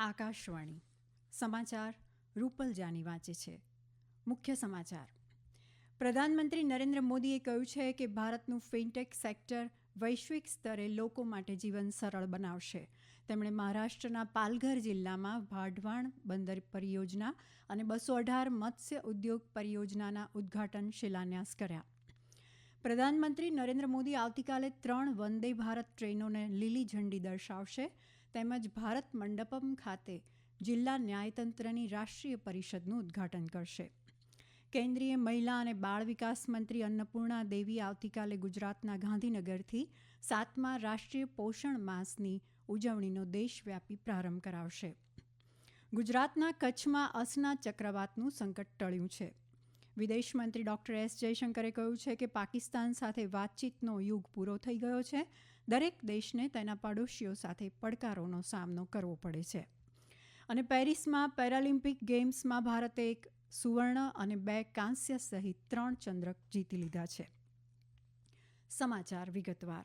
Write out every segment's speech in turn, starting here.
આકાશવાણી. સમાચાર રૂપલ જાની વાંચે છે. મુખ્ય સમાચાર. પ્રધાનમંત્રી નરેન્દ્ર મોદીએ કહ્યું છે કે ભારતનું ફિનટેક સેક્ટર વૈશ્વિક સ્તરે લોકો માટે જીવન સરળ બનાવશે. તેમણે મહારાષ્ટ્રના પાલઘર જિલ્લામાં વાઢવાણ બંદર પરિયોજના અને બસો અઢાર મત્સ્ય ઉદ્યોગ પરિયોજનાના ઉદ્ઘાટન શિલાન્યાસ કર્યા. પ્રધાનમંત્રી નરેન્દ્ર મોદી આવતીકાલે ત્રણ વંદે ભારત ટ્રેનોને લીલી ઝંડી દર્શાવશે. તેમજ ભારત મંડપમ ખાતે જિલ્લા ન્યાયતંત્રની રાષ્ટ્રીય પરિષદનું ઉદઘાટન કરશે. કેન્દ્રીય મહિલા અને બાળ વિકાસ મંત્રી અન્નપૂર્ણા દેવી આવતીકાલે ગુજરાતના ગાંધીનગરથી સાતમા રાષ્ટ્રીય પોષણ માસની ઉજવણીનો દેશવ્યાપી પ્રારંભ કરાવશે. ગુજરાતના કચ્છમાં અસના ચક્રવાતનું સંકટ ટળ્યું છે. વિદેશ મંત્રી ડોક્ટર એસ જયશંકરે કહ્યું છે કે પાકિસ્તાન સાથે વાતચીતનો યુગ પૂરો થઈ ગયો છે. દરેક દેશને તેના પડોશીઓ સાથે પડકારોનો સામનો કરવો પડે છે. અને પેરિસમાં પેરાલિમ્પિક ગેમ્સમાં ભારતે એક સુવર્ણ અને બે કાંસ્ય સહિત ત્રણ ચંદ્રક જીતી લીધા છે. સમાચાર વિગતવાર.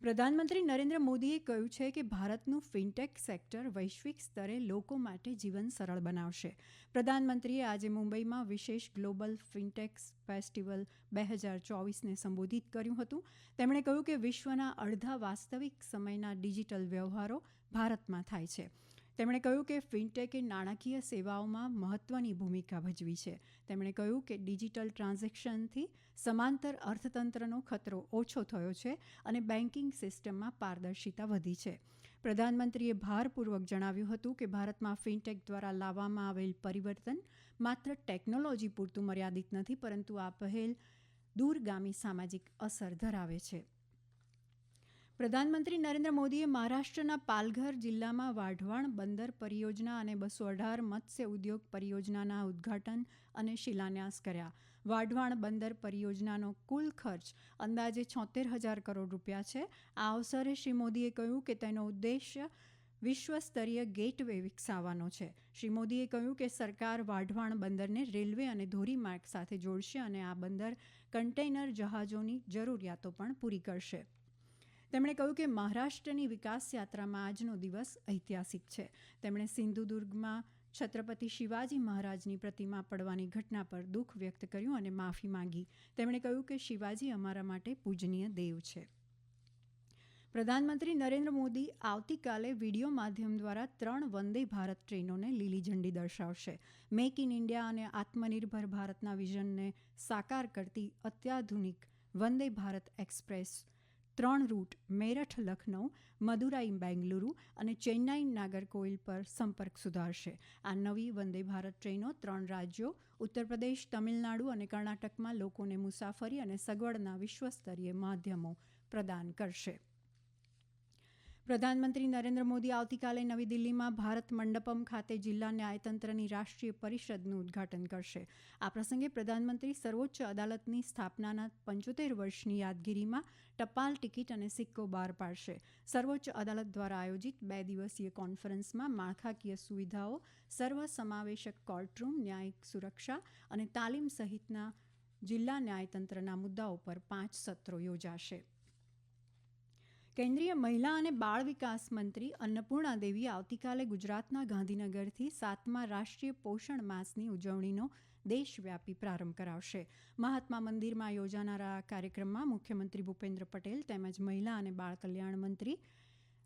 પ્રધાનમંત્રી નરેન્દ્ર મોદીએ કહ્યું છે કે ભારતનું ફિનટેક સેક્ટર વૈશ્વિક સ્તરે લોકો માટે જીવન સરળ બનાવશે. પ્રધાનમંત્રીએ આજે મુંબઈમાં વિશેષ ગ્લોબલ ફિનટેક ફેસ્ટિવલ બે હજાર ચોવીસને સંબોધિત કર્યું હતું. તેમણે કહ્યું કે વિશ્વના અડધા વાસ્તવિક સમયના ડિજિટલ વ્યવહારો ભારતમાં થાય છે. તેમણે કહ્યું કે ફિનટેકે નાણાકીય સેવાઓમાં મહત્વની ભૂમિકા ભજવી છે. તેમણે કહ્યું કે ડિજિટલ ટ્રાન્ઝેક્શનથી સમાંતર અર્થતંત્રનો ખતરો ઓછો થયો છે અને બેન્કિંગ સિસ્ટમમાં પારદર્શિતા વધી છે. પ્રધાનમંત્રીએ ભારપૂર્વક જણાવ્યું હતું કે ભારતમાં ફિનટેક દ્વારા લાવવામાં આવેલ પરિવર્તન માત્ર ટેકનોલોજી પૂરતું મર્યાદિત નથી, પરંતુ આ પહેલ દૂરગામી સામાજિક અસર ધરાવે છે. પ્રધાનમંત્રી નરેન્દ્ર મોદીએ મહારાષ્ટ્રના પાલઘર જિલ્લામાં વાઢવાણ, બંદર પરિયોજના અને બસો અઢાર મત્સ્ય ઉદ્યોગ પરિયોજનાના ઉદ્ઘાટન અને શિલાન્યાસ કર્યા. વાઢવાણ, બંદર પરિયોજનાનો કુલ ખર્ચ અંદાજે છોતેર હજાર કરોડ રૂપિયા છે. આ અવસરે શ્રી મોદીએ કહ્યું કે તેનો ઉદ્દેશ્ય વિશ્વસ્તરીય ગેટ વે વિકસાવવાનો છે. શ્રી મોદીએ કહ્યું કે સરકાર વાઢવાણ, બંદરને રેલવે અને ધોરીમાર્ગ સાથે જોડશે અને આ બંદર કન્ટેનર જહાજોની જરૂરિયાતો પણ પૂરી કરશે. તેમણે કહ્યું કે મહારાષ્ટ્રની વિકાસ યાત્રામાં આજનો દિવસ ઐતિહાસિક છે. તેમણે સિંધુદુર્ગમાં છત્રપતિ શિવાજી મહારાજની પ્રતિમા પડવાની ઘટના પર દુઃખ વ્યક્ત કર્યું અને માફી માંગી. તેમણે કહ્યું કે શિવાજી અમારા માટે પૂજનીય દેવ છે. પ્રધાનમંત્રી નરેન્દ્ર મોદી આવતીકાલે વીડિયો માધ્યમ દ્વારા ત્રણ વંદે ભારત ટ્રેનોને લીલી ઝંડી દર્શાવશે. મેક ઇન ઇન્ડિયા અને આત્મનિર્ભર ભારતના વિઝનને સાકાર કરતી અત્યાધુનિક વંદે ભારત એક્સપ્રેસ ત્રણ રૂટ મેરઠ, લખનૌ, મદુરાઈ, બેંગલુરુ અને ચેન્નાઈ નાગરકોઇલ પર સંપર્ક સુધારશે. આ નવી વંદે ભારત ટ્રેનો ત્રણ રાજ્યો, ઉત્તરપ્રદેશ, તમિલનાડુ અને કર્ણાટકમાં લોકોને મુસાફરી અને સગવડના વિશ્વસ્તરીય માધ્યમો પ્રદાન કરશે. પ્રધાનમંત્રી નરેન્દ્ર મોદી આવતીકાલે નવી દિલ્હીમાં ભારત મંડપમ ખાતે જિલ્લા ન્યાયતંત્રની રાષ્ટ્રીય પરિષદનું ઉદઘાટન કરશે. આ પ્રસંગે પ્રધાનમંત્રી સર્વોચ્ચ અદાલતની સ્થાપનાના પંચોતેર વર્ષની યાદગીરીમાં ટપાલ ટિકિટ અને સિક્કો બહાર પાડશે. સર્વોચ્ચ અદાલત દ્વારા આયોજિત બે દિવસીય કોન્ફરન્સમાં માળખાકીય સુવિધાઓ, સર્વસમાવેશક કોર્ટરૂમ, ન્યાયિક સુરક્ષા અને તાલીમ સહિતના જિલ્લા ન્યાયતંત્રના મુદ્દાઓ પર પાંચ સત્રો યોજાશે. કેન્દ્રીય મહિલા અને બાળ વિકાસ મંત્રી અન્નપૂર્ણા દેવી આવતીકાલે ગુજરાતના ગાંધીનગરથી સાતમા રાષ્ટ્રીય પોષણ માસની ઉજવણીનો દેશવ્યાપી પ્રારંભ કરાવશે. મહાત્મા મંદિરમાં યોજાનારા આ કાર્યક્રમમાં મુખ્યમંત્રી ભૂપેન્દ્ર પટેલ તેમજ મહિલા અને બાળ કલ્યાણ મંત્રી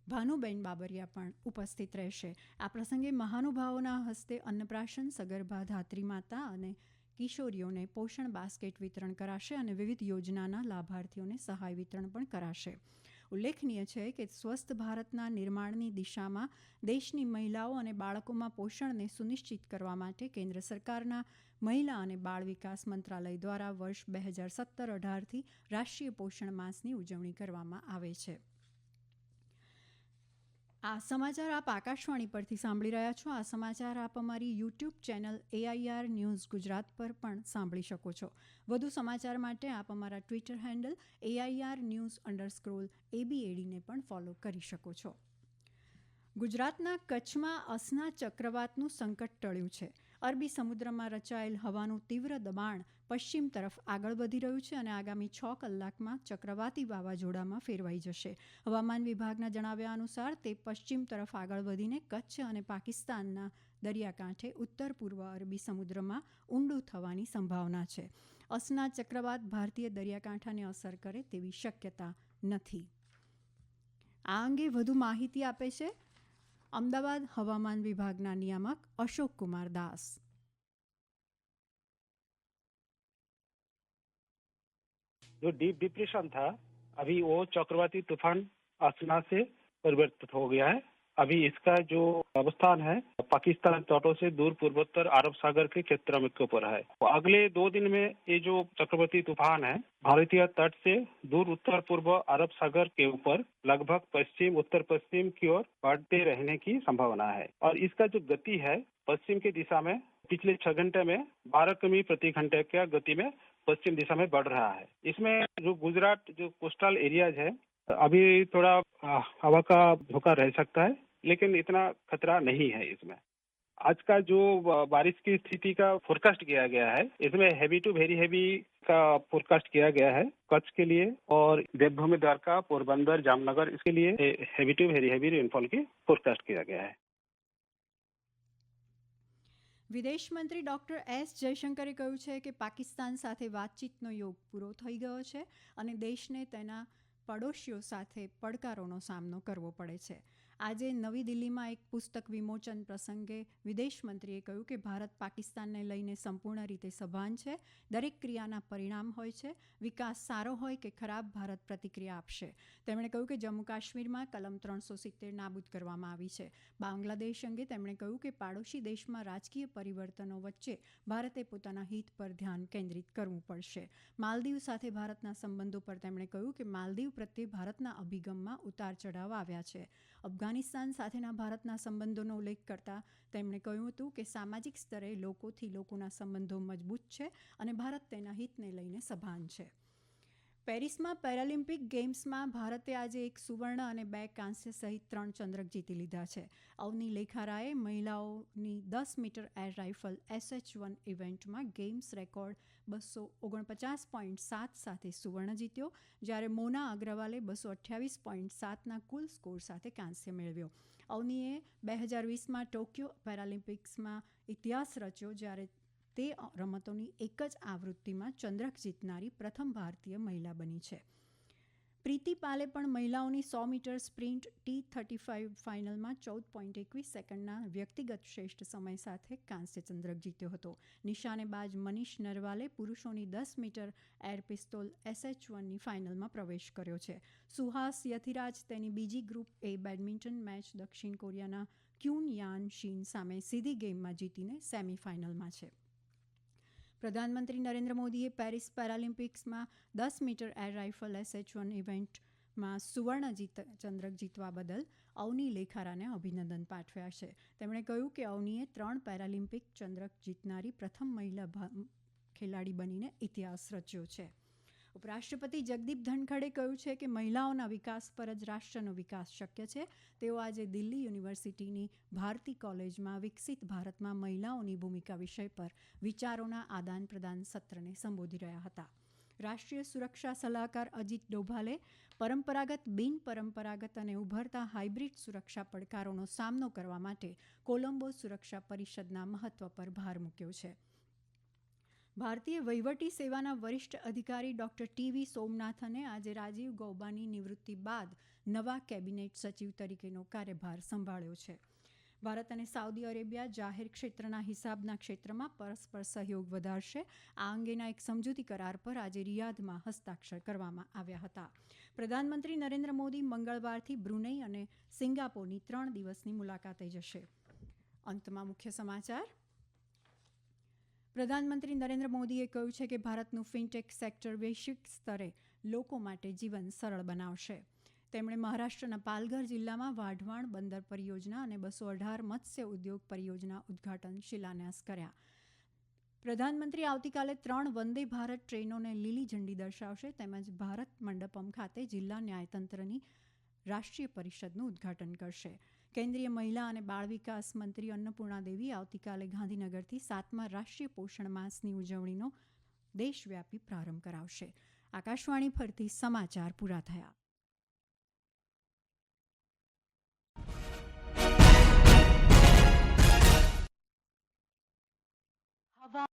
ભાનુબેન બાબરિયા પણ ઉપસ્થિત રહેશે. આ પ્રસંગે મહાનુભાવોના હસ્તે અન્નપ્રાશન, સગર્ભા, ધાત્રી માતા અને કિશોરીઓને પોષણ બાસ્કેટ વિતરણ કરાશે અને વિવિધ યોજનાના લાભાર્થીઓને સહાય વિતરણ પણ કરાશે. ઉલ્લેખનીય છે કે સ્વસ્થ ભારતના નિર્માણની દિશામાં દેશની મહિલાઓ અને બાળકોમાં પોષણને સુનિશ્ચિત કરવા માટે કેન્દ્ર સરકારના મહિલા અને બાળ વિકાસ મંત્રાલય દ્વારા વર્ષ બે હજાર સત્તર અઢારથી રાષ્ટ્રીય પોષણ માસની ઉજવણી કરવામાં આવે છે. આ સમાચાર આપ આકાશવાણી પરથી સાંભળી રહ્યા છો. આ સમાચાર આપ અમારી YouTube channel AIR news Gujarat પર પણ સાંભળી શકો છો. વધુ સમાચાર માટે આપ અમારા Twitter handle AIR news underscore એબીએડીને પણ ફોલો કરી શકો છો. ગુજરાતના કચ્છમાં અસના ચક્રવાતનું સંકટ ટળ્યું છે. અરબી સમુદ્રમાં રચાયેલ હવાનું તીવ્ર દબાણ પશ્ચિમ તરફ આગળ વધી રહ્યું છે અને આગામી છ કલાકમાં ચક્રવાતી વાવાઝોડામાં ફેરવાઈ જશે. હવામાન વિભાગના જણાવ્યા અનુસાર તે પશ્ચિમ તરફ આગળ વધીને કચ્છ અને પાકિસ્તાનના દરિયાકાંઠે ઉત્તર પૂર્વ અરબી સમુદ્રમાં ઊંડું થવાની સંભાવના છે. અસના ચક્રવાત ભારતીય દરિયાકાંઠાને અસર કરે તેવી શક્યતા નથી. આ અંગે વધુ માહિતી આપે છે અમદાવાદ હવામાન વિભાગના નિયામક અશોક કુમાર દાસ जो डीप डिप्रेशन था अभी वो चक्रवाती तूफान असना से परिवर्तित हो गया है अभी इसका जो अवस्थान है, पाकिस्तान तटों से दूर पूर्वोत्तर अरब सागर के क्षेत्र में के ऊपर है। तो अगले दो दिन में ये जो चक्रवर्ती तूफ़ान है, भारतीय तट से दूर उत्तर पूर्व अरब सागर के ऊपर लगभग पश्चिम, उत्तर पश्चिम की ओर बढ़ते रहने की संभावना है। और इसका जो गति है, पश्चिम की दिशा में पिछले छह घंटे में बारह किमी प्रति घंटे के गति में पश्चिम दिशा में बढ़ रहा है। इसमें जो गुजरात जो कोस्टल एरियाज़ है अभी थोड़ा हवा का धोखा रह सकता है लेकिन इतना खतरा नहीं है इसमें आज का जो बारिश की स्थिति का फोरकास्ट किया गया है इसमें हैवी टू वेरी हैवी का फोरकास्ट किया गया है कच्छ के लिए और देवभूमि द्वारका पोरबंदर जामनगर इसके लिए heavy to very heavy rainfall की फोरकास्ट किया गया है વિદેશ મંત્રી ડોક્ટર એસ જયશંકરે કહ્યું છે કે પાકિસ્તાન સાથે વાતચીતનો યોગ પૂરો થઈ ગયો છે અને દેશને તેના પડોશીઓ સાથે પડકારોનો સામનો કરવો પડે છે. આજે નવી દિલ્હીમાં એક પુસ્તક વિમોચન પ્રસંગે વિદેશ મંત્રીએ કહ્યું કે ભારત પાકિસ્તાનને લઈને સંપૂર્ણ રીતે સભાન છે, દરેક ક્રિયાના પરિણામ હોય છે, વિકાસ સારો હોય કે ખરાબ ભારત પ્રતિક્રિયા આપશે. તેમણે કહ્યું કે જમ્મુ કાશ્મીરમાં કલમ ત્રણસો સિત્તેર નાબૂદ કરવામાં આવી છે. બાંગ્લાદેશ અંગે તેમણે કહ્યું કે પાડોશી દેશમાં રાજકીય પરિવર્તનો વચ્ચે ભારતે પોતાના હિત પર ધ્યાન કેન્દ્રિત કરવું પડશે. માલદીવ સાથે ભારતના સંબંધો પર તેમણે કહ્યું કે માલદીવ પ્રત્યે ભારતના અભિગમમાં ઉતાર ચઢાવ આવ્યા છે. અફઘાનિસ્તાન સાથેના ભારતના સંબંધોનો ઉલ્લેખ કરતા તેમણે કહ્યું હતું કે સામાજિક સ્તરે લોકોથી લોકોના સંબંધો મજબૂત છે અને ભારત તેના હિતને લઈને સભાન છે. પેરિસમાં પેરાલિમ્પિક ગેમ્સમાં ભારતે આજે એક સુવર્ણ અને બે કાંસ્ય સહિત ત્રણ ચંદ્રક જીતી લીધા છે. અવની લેખારાએ મહિલાઓની દસ metre air rifle SH one ઇવેન્ટમાં ગેમ્સ રેકોર્ડ બસો ઓગણપચાસ પોઈન્ટ સાત સાથે સુવર્ણ જીત્યો, જ્યારે મોના અગ્રવાલે બસો અઠ્યાવીસ પોઈન્ટ સાતના કુલ સ્કોર સાથે કાંસ્ય મેળવ્યો. અવનીએ બે હજાર વીસમાં ટોક્યો પેરાલિમ્પિક્સમાં ઇતિહાસ રચ્યો, જ્યારે તે રમતોની એક જ આવૃત્તિમાં ચંદ્રક જીતનારી પ્રથમ ભારતીય મહિલા બની છે. પ્રીતિ પાલે પણ મહિલાઓની સો metre sprint T thirty five ફાઇનલમાં ચૌદ પોઈન્ટ એકવીસ સેકન્ડના વ્યક્તિગત શ્રેષ્ઠ સમય સાથે કાંસ્ય ચંદ્રક જીત્યો હતો. નિશાનેબાજ મનીષ નરવાલે પુરુષોની દસ મીટર એર પિસ્તોલ એસએચ વનની ફાઇનલમાં પ્રવેશ કર્યો છે. સુહાસ યથિરાજ તેની બીજી ગ્રુપ એ બેડમિન્ટન મેચ દક્ષિણ કોરિયાના ક્યુન યાન શીન સામે સીધી ગેમમાં જીતીને સેમીફાઇનલમાં છે. પ્રધાનમંત્રી નરેન્દ્ર મોદીએ પેરિસ પેરાલિમ્પિક્સમાં દસ metre air rifle SH one ઇવેન્ટમાં સુવર્ણ જીત, ચંદ્રક જીતવા બદલ અવની લેખારાને અભિનંદન પાઠવ્યા છે. તેમણે કહ્યું કે અવનીએ ત્રણ પેરાલિમ્પિક ચંદ્રક જીતનારી પ્રથમ મહિલા ખેલાડી બનીને ઇતિહાસ રચ્યો છે. ઉપરાષ્ટ્રપતિ જગદીપ ધનખડે કહ્યું છે કે મહિલાઓના વિકાસ પર જ રાષ્ટ્રનો વિકાસ શક્ય છે. તેઓ આજે દિલ્હી યુનિવર્સિટીની ભારતી કોલેજમાં વિકસિત ભારતમાં મહિલાઓની ભૂમિકા વિષય પર વિચારોના આદાન પ્રદાન સત્રને સંબોધી રહ્યા હતા. રાષ્ટ્રીય સુરક્ષા સલાહકાર અજીત ડોભાલે પરંપરાગત બિન પરંપરાગત અને ઉભરતા હાઇબ્રિડ સુરક્ષા પડકારોનો સામનો કરવા માટે કોલંબો સુરક્ષા પરિષદના મહત્વ પર ભાર મૂક્યો છે. ભારતીય વહીવટી સેવાના વરિષ્ઠ અધિકારી ડોક્ટર ટીવી સોમનાથને આજે રાજીવ ગૌબાની નિવૃત્તિ બાદ નવા કેબિનેટ સચિવ તરીકેનો કાર્યભાર સંભાળ્યો છે. ભારત અને સાઉદી અરેબિયા જાહેર ક્ષેત્રના હિસાબના ક્ષેત્રમાં પરસ્પર સહયોગ વધારશે. આ અંગેના એક સમજૂતી કરાર પર આજે રિયાદમાં હસ્તાક્ષર કરવામાં આવ્યા હતા. પ્રધાનમંત્રી નરેન્દ્ર મોદી મંગળવારથી બ્રુનેઈ અને સિંગાપોરની ત્રણ દિવસની મુલાકાતે જશે. અંતમાં મુખ્ય સમાચાર પ્રધાનમંત્રી નરેન્દ્ર મોદીએ કહ્યું છે કે ભારતનું ફિનટેક સેક્ટર વૈશ્વિક સ્તરે લોકો માટે જીવન સરળ બનાવશે. તેમણે મહારાષ્ટ્રના પાલઘર જિલ્લામાં વાઢવાણ બંદર પરિયોજના અને બસો અઢાર મત્સ્ય ઉદ્યોગ પરિયોજના ઉદ્ઘાટન શિલાન્યાસ કર્યા. પ્રધાનમંત્રી આવતીકાલે ત્રણ વંદે ભારત ટ્રેનોને લીલી ઝંડી દર્શાવશે તેમજ ભારત મંડપમ ખાતે જિલ્લા ન્યાયતંત્રની રાષ્ટ્રીય પરિષદનું ઉદ્ઘાટન કરશે. કેન્દ્રીય મહિલા અને બાળ વિકાસ મંત્રી અન્નપૂર્ણા દેવી આવતીકાલે ગાંધીનગરથી સાતમા રાષ્ટ્રીય પોષણ માસની ઉજવણીનો દેશવ્યાપી પ્રારંભ કરાવશે. આકાશવાણી પરથી સમાચાર પૂરા થયા.